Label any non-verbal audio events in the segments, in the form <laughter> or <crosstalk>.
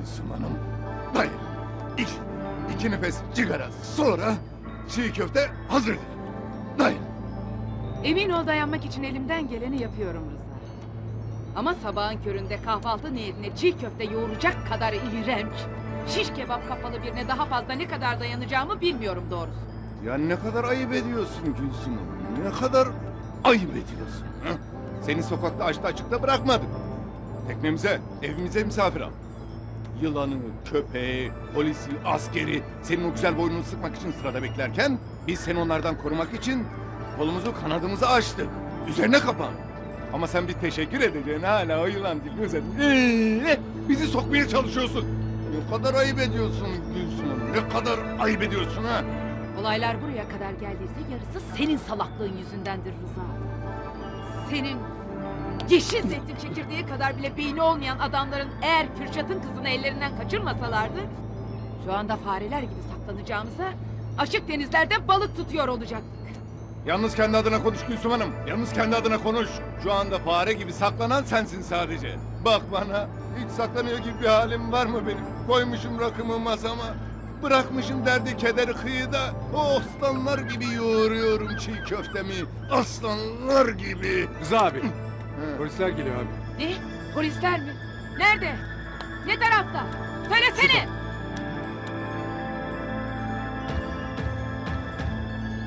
Gülsüm Hanım. Dayan. İki, iki nefes cigara sonra çiğ köfte hazır. Dayan. Emin ol dayanmak için elimden geleni yapıyorum Rıza. Ama sabahın köründe kahvaltı niyetine çiğ köfte yoğuracak kadar iğrenç. Şiş kebap kafalı birine daha fazla ne kadar dayanacağımı bilmiyorum doğrusu. Ya ne kadar ayıp ediyorsun Gülsüm Hanım. Ne kadar ayıp ediyorsun. Ha? Seni sokakta açta açıkta bırakmadık. Teknemize, evimize misafir al. Yılanı, köpeği, polisi, askeri senin o güzel boynunu sıkmak için sırada beklerken biz seni onlardan korumak için kolumuzu kanadımızı açtık. Üzerine kapan. Ama sen bir teşekkür edeceğine hala o yılan dilini uzatın. Ee, bizi sokmaya çalışıyorsun. Ne kadar ayıp ediyorsun Gülsüm. Ne kadar ayıp ediyorsun ha. Olaylar buraya kadar geldiyse yarısı senin salaklığın yüzündendir Rıza. Senin yeşil zeytin çekirdeği kadar bile beyni olmayan adamların eğer Kürşat'ın kızını ellerinden kaçırmasalardı... ...şu anda fareler gibi saklanacağımıza açık denizlerde balık tutuyor olacaktık. Yalnız kendi adına konuş Gülsüm Hanım. Yalnız kendi adına konuş. Şu anda fare gibi saklanan sensin sadece. Bak bana. Hiç saklanıyor gibi bir halim var mı benim? Koymuşum rakımı masama. Bırakmışım derdi kederi kıyıda. O aslanlar gibi yoğuruyorum çiğ köftemi. Aslanlar gibi. Rıza abi. <laughs> Polisler geliyor abi. Ne? Polisler mi? Nerede? Ne tarafta? Söylesene!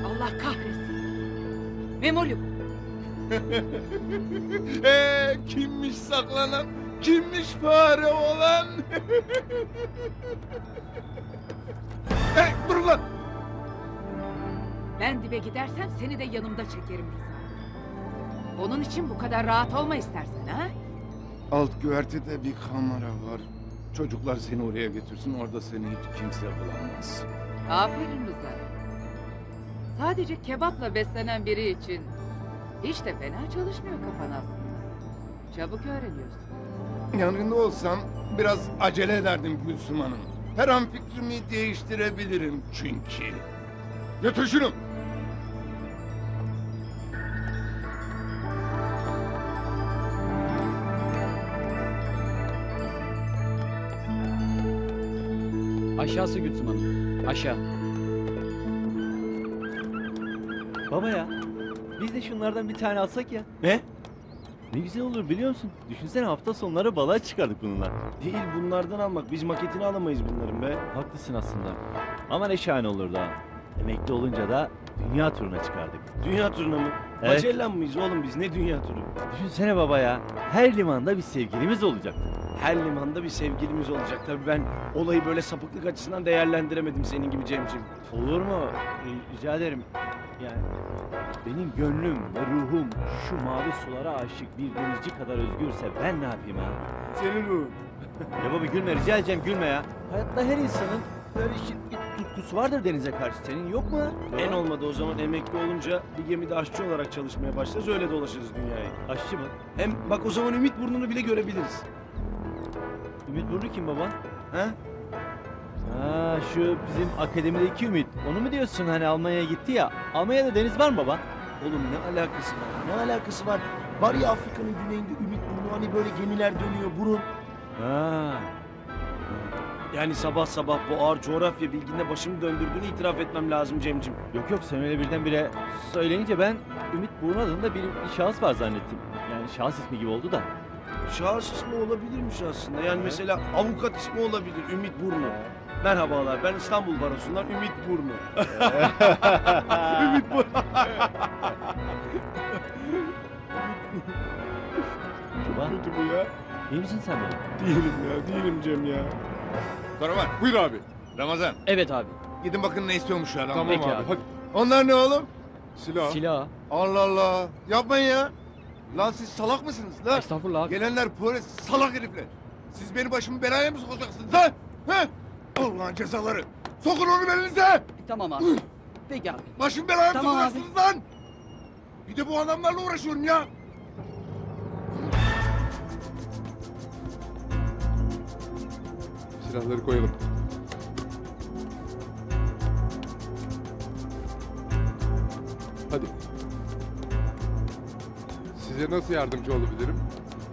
Allah kahretsin. Memoli <laughs> bu. Ee, kimmiş saklanan? Kimmiş fare olan? <laughs> hey, dur lan! Ben dibe gidersem seni de yanımda çekerim Rıza. Onun için bu kadar rahat olma istersen ha? Alt güvertede bir kamera var. Çocuklar seni oraya götürsün. Orada seni hiç kimse bulamaz. Aferin Rıza. Sadece kebapla beslenen biri için hiç de fena çalışmıyor kafan aslında. Çabuk öğreniyorsun. Yanında olsam biraz acele ederdim Gülsüm Hanım. Her an fikrimi değiştirebilirim çünkü. Götür şunu. Aşağısı Gülsüm Hanım. Aşağı. Baba ya, biz de şunlardan bir tane alsak ya. Ne? Ne güzel olur biliyor musun? Düşünsene hafta sonları balığa çıkardık bununla. Değil bunlardan almak. Biz maketini alamayız bunların be. Haklısın aslında. Ama ne şahane olurdu ha. Emekli olunca da dünya turuna çıkardık. Dünya turuna mı? Evet. Magellan mıyız oğlum biz? Ne dünya turu? Düşünsene baba ya, her limanda bir sevgilimiz olacaktı. Her limanda bir sevgilimiz olacak. Tabii ben olayı böyle sapıklık açısından değerlendiremedim senin gibi Cemcim. Olur mu? Ee, rica ederim. Yani benim gönlüm ve ruhum şu mavi sulara aşık bir denizci kadar özgürse ben ne yapayım ha? Senin ruhun. Ya baba gülme rica edeceğim gülme ya. Hayatta her insanın böyle bir tutkusu vardır denize karşı. Senin yok mu? En olmadı o zaman emekli olunca bir gemide aşçı olarak çalışmaya başlarız. Öyle dolaşırız dünyayı. Aşçı mı? Hem bak o zaman Ümit burnunu bile görebiliriz. Ümit Burnu kim baba? He? Ha şu bizim akademideki Ümit. Onu mu diyorsun hani Almanya'ya gitti ya? Almanya'da deniz var mı baba? Oğlum ne alakası var? Ne alakası var? Var ya Afrika'nın güneyinde Ümit burnu hani böyle gemiler dönüyor burun. Ha. Yani sabah sabah bu ağır coğrafya bilginde başımı döndürdüğünü itiraf etmem lazım Cemcim. Yok yok sen öyle birdenbire söyleyince ben Ümit Burnu adında bir, bir şahıs var zannettim. Yani şahıs ismi gibi oldu da. Şahıs ismi olabilirmiş aslında. Yani mesela avukat ismi olabilir Ümit Burnu. Merhabalar ben İstanbul Barosu'ndan Ümit Burnu. <laughs> Ümit Burnu. Baba Kötü bu ya. iyi misin sen baba? Değilim ya değilim Cem ya. Karavan. Buyur abi. Ramazan. Evet abi. Gidin bakın ne istiyormuş şu adam. Tamam Peki abi. abi. Hadi. Onlar ne oğlum? Silah. Silah. Allah Allah. Yapmayın ya. Lan siz salak mısınız lan? Estağfurullah abi. Gelenler polis salak herifler. Siz benim başımı belaya mı sokacaksınız lan? He? Allah'ın cezaları. Sokun onu belinize. Tamam abi. Peki abi. Başımı belaya mı Tamam abi. sokacaksınız lan? Bir de bu adamlarla uğraşıyorum ya. Silahları koyalım. Hadi. Size nasıl yardımcı olabilirim?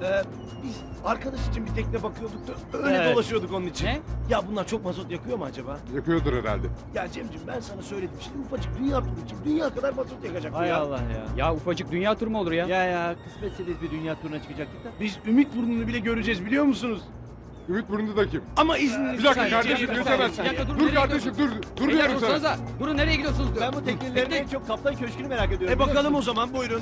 Ee, biz Arkadaş için bir tekne bakıyorduk da öyle Evet. dolaşıyorduk onun için. Ne? Ya bunlar çok mazot yakıyor mu acaba? Yakıyordur herhalde. Ya Cemciğim ben sana söyledim. Şimdi ufacık dünya turu için dünya kadar mazot yakacak bu Hay ya. Allah ya. Ya ufacık dünya turu mu olur ya? Ya ya kısmetseniz bir dünya turuna çıkacaktık da. Biz Ümit burnunu bile göreceğiz biliyor musunuz? Ümit Burnu'nda da kim? Ama izniniz Bir dakika kardeşim bir saniye, geçemezsin. bir dakika, dur, Dur nereye kardeşim dur. Dur Beyler diyorum sana. dursanıza. Durun nereye gidiyorsunuz? Ben bu teknelerin en çok kaptan köşkünü merak ediyorum. E bakalım o zaman buyurun.